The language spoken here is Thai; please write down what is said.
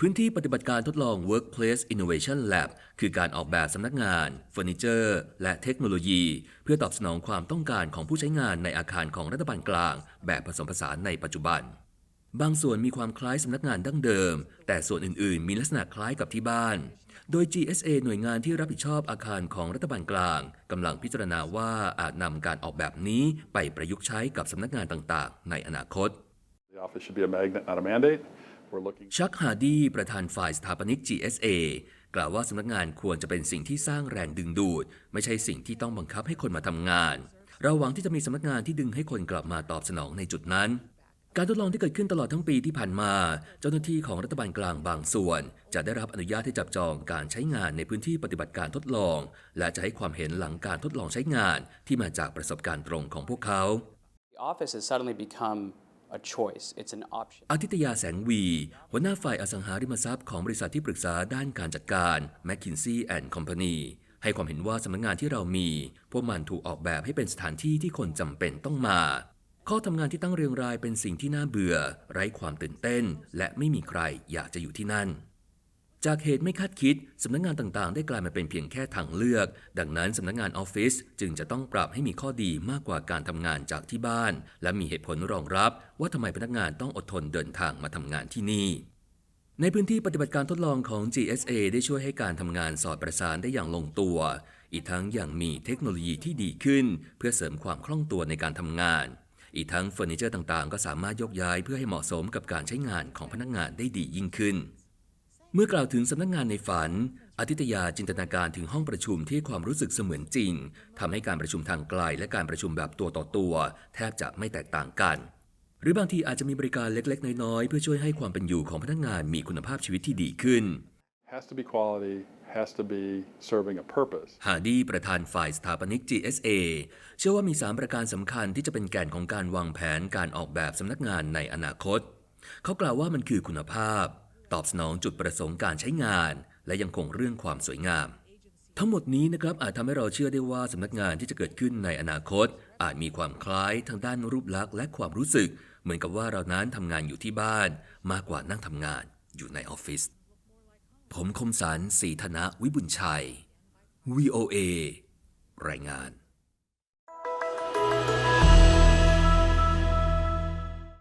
พื้นที่ปฏิบัติการทดลอง Workplace Innovation Lab คือการออกแบบสำนักงานเฟอร์นิเจอร์ และเทคโนโลยี เพื่อตอบสนองความต้องการของผู้ใช้งานในอาคารของรัฐบาลกลาง แบบผสมผสานในปัจจุบัน บางส่วนมีความคล้ายสำนักงานดั้งเดิม แต่ส่วนอื่น ๆ มีลักษณะคล้ายกับที่บ้าน โดย GSA หน่วยงานที่รับผิดชอบอาคารของรัฐบาลกลางกำลังพิจารณาว่าอาจนำการออกแบบนี้ไปประยุกต์ใช้กับสำนักงานต่าง ๆ ในอนาคต The office should be a magnet, not a mandate. We're looking ชักฮาร์ดีประธานฝ่ายสถาปนิก GSA กล่าวว่าสำนักงานควรจะเป็นสิ่งที่สร้างแรงดึงดูด ไม่ใช่สิ่งที่ต้องบังคับให้คนมาทำงาน เราหวังที่จะมีสำนักงานที่ดึงให้คนกลับมาตอบสนองในจุดนั้น การทดลองที่เกิดขึ้นตลอดทั้งปีที่ผ่านมา เจ้าหน้าที่ของรัฐบาลกลางบางส่วน จะได้รับอนุญาตให้จับจองการใช้งานในพื้นที่ปฏิบัติการทดลอง และจะให้ความเห็นหลังการทดลองใช้งานที่มาจากประสบการณ์ตรงของพวกเขา The office has suddenly become a choice. It's an option. อาทิตยาแสงวี หัวหน้าฝ่ายอสังหาริมทรัพย์ของบริษัทที่ปรึกษาด้านการจัดการ McKinsey and Company ให้ความเห็นว่าสำนักงานที่เรามี พวกมันถูกออกแบบให้เป็นสถานที่ที่คนจำเป็นต้องมา ข้อทำงานที่ตั้งเรียงรายเป็นสิ่งที่น่าเบื่อ ไร้ความตื่นเต้น และไม่มีใครอยากจะอยู่ที่นั่น จากเหตุไม่คาดคิด สำนักงานต่างๆ ได้กลายมาเป็นเพียงแค่ทางเลือก ดังนั้นสำนักงานออฟฟิศจึงจะต้องปรับให้มีข้อดีมากกว่าการทำงานจากที่บ้าน และมีเหตุผลรองรับ ว่าทำไมพนักงานต้องอดทนเดินทางมาทำงานที่นี่ในพื้นที่ปฏิบัติการทดลองของ GSA ได้ช่วยให้การทำงานสอดประสานได้อย่างลงตัว อีกทั้งยังมีเทคโนโลยีที่ดีขึ้น เพื่อเสริมความคล่องตัวในการทำงาน อีกทั้งเฟอร์นิเจอร์ต่างๆ ก็สามารถยกย้ายเพื่อให้เหมาะสมกับการใช้งานของพนักงานได้ดียิ่งขึ้น เมื่อกล่าวถึงสำนักงานในฝันอาทิตยาจินตนาการถึงห้องประชุมที่ความรู้สึกเสมือนจริงทำให้การประชุมทางไกลและการประชุมแบบตัวต่อตัว แทบจะไม่แตกต่างกัน หรือบางทีอาจจะมีบริการเล็กๆ น้อยๆ เพื่อช่วยให้ความเป็นอยู่ของพนักงานมีคุณภาพชีวิตที่ดีขึ้น has to be quality, has to be serving a purpose. ฮาร์ดีประธานฝ่ายสถาปนิก GSA เชื่อว่ามี 3 ประการสำคัญที่จะเป็นแกนของการวางแผนการออกแบบสำนักงานในอนาคต เขากล่าวว่ามันคือคุณภาพ ตอบสนองจุดประสงค์การใช้งาน และยังคงเรื่องความสวยงาม ทั้งหมดนี้นะครับอาจทำให้เราเชื่อได้ว่าสำนักงานที่จะเกิดขึ้นในอนาคต อาจมีความคล้ายทางด้านรูปลักษณ์และความรู้สึก เหมือนกับว่าเรานั้นทำงานอยู่ที่บ้าน มากกว่านั่งทำงานอยู่ในออฟฟิศผมคมสันสีธนะวิบุญชัย VOA รายงาน